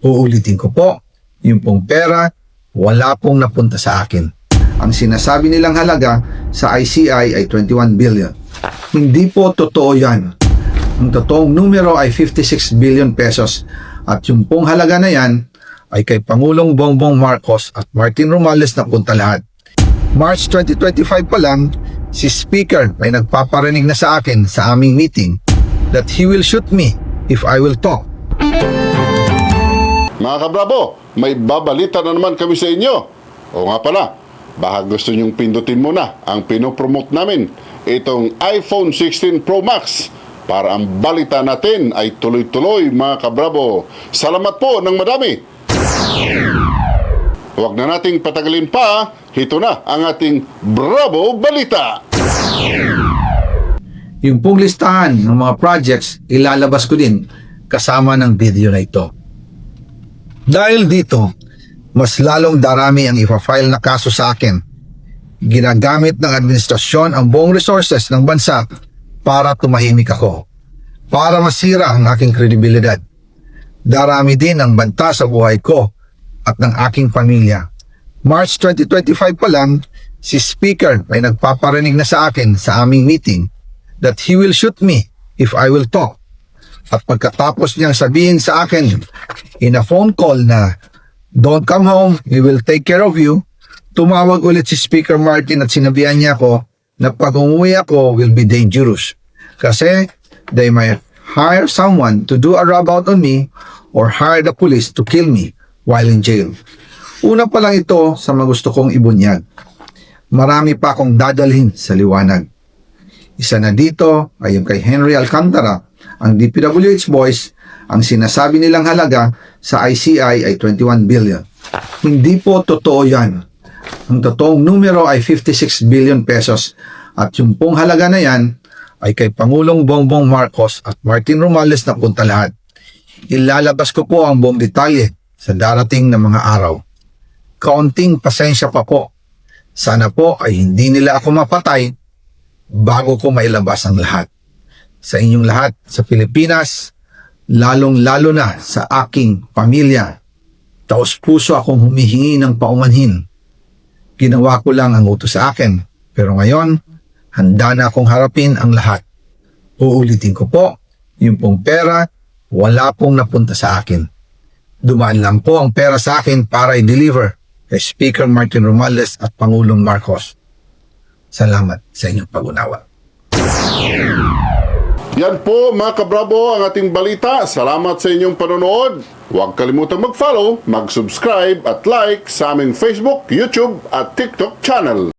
Uulitin ko po, yung pong pera, wala pong napunta sa akin. Ang sinasabi nilang halaga sa ICI ay 21 billion. Hindi po totoo yan. Ang totoong numero ay 56 billion pesos at yung pong halaga na yan ay kay Pangulong Bongbong Marcos at Martin Romales na punta lahat. March 2025 pa lang, si Speaker ay nagpaparinig na sa akin sa aming meeting that he will shoot me if I will talk. Mga kabrabo, may babalita na naman kami sa inyo. O nga pala, baka gusto nyong pindutin muna ang pinopromote namin, itong iPhone 16 Pro Max para ang balita natin ay tuloy-tuloy mga kabrabo. Salamat po ng madami. Huwag na nating patagalin pa, ito na ang ating Bravo Balita. Yung pong listahan ng mga projects, ilalabas ko din kasama ng video na ito. Dahil dito, mas lalong darami ang ipa-file na kaso sa akin. Ginagamit ng administrasyon ang buong resources ng bansa para tumahimik ako. Para masira ang aking kredibilidad. Darami din ang banta sa buhay ko at ng aking pamilya. March 2025 pa lang, si Speaker ay nagpaparinig na sa akin sa aming meeting that he will shoot me if I will talk. At pagkatapos niyang sabihin sa akin in a phone call na don't come home, we will take care of you, tumawag ulit si Speaker Martin at sinabihan niya ako na pag umuwi ako will be dangerous. Kasi they might hire someone to do a rub out on me or hire the police to kill me while in jail. Una pa lang ito sa mga gusto kong ibunyag. Marami pa akong dadalhin sa liwanag. Isa na dito ay yung kay Henry Alcantara, ang DPWH boys, ang sinasabi nilang halaga sa ICI ay 21 billion. Hindi po totoo yan. Ang totoong numero ay 56 billion pesos at yung pong halaga na yan ay kay Pangulong Bongbong Marcos at Martin Romales na punta lahat. Ilalabas ko po ang buong detalye sa darating na mga araw. Kaunting pasensya pa po. Sana po ay hindi nila ako mapatay bago ko mailabas ang lahat. Sa inyong lahat sa Pilipinas, lalong-lalo na sa aking pamilya, taos puso akong humihingi ng paumanhin. Ginawa ko lang ang utos sa akin, pero ngayon, handa na akong harapin ang lahat. Uulitin ko po, yung pong pera, wala pong napunta sa akin. Dumaan lang po ang pera sa akin para i-deliver kay Speaker Martin Romales at Pangulong Marcos. Salamat sa inyong pag-unawa. Yan po mga kabrabo ang ating balita. Salamat sa inyong panonood. Huwag kalimutang mag-follow, mag-subscribe at like sa aming Facebook, YouTube at TikTok channel.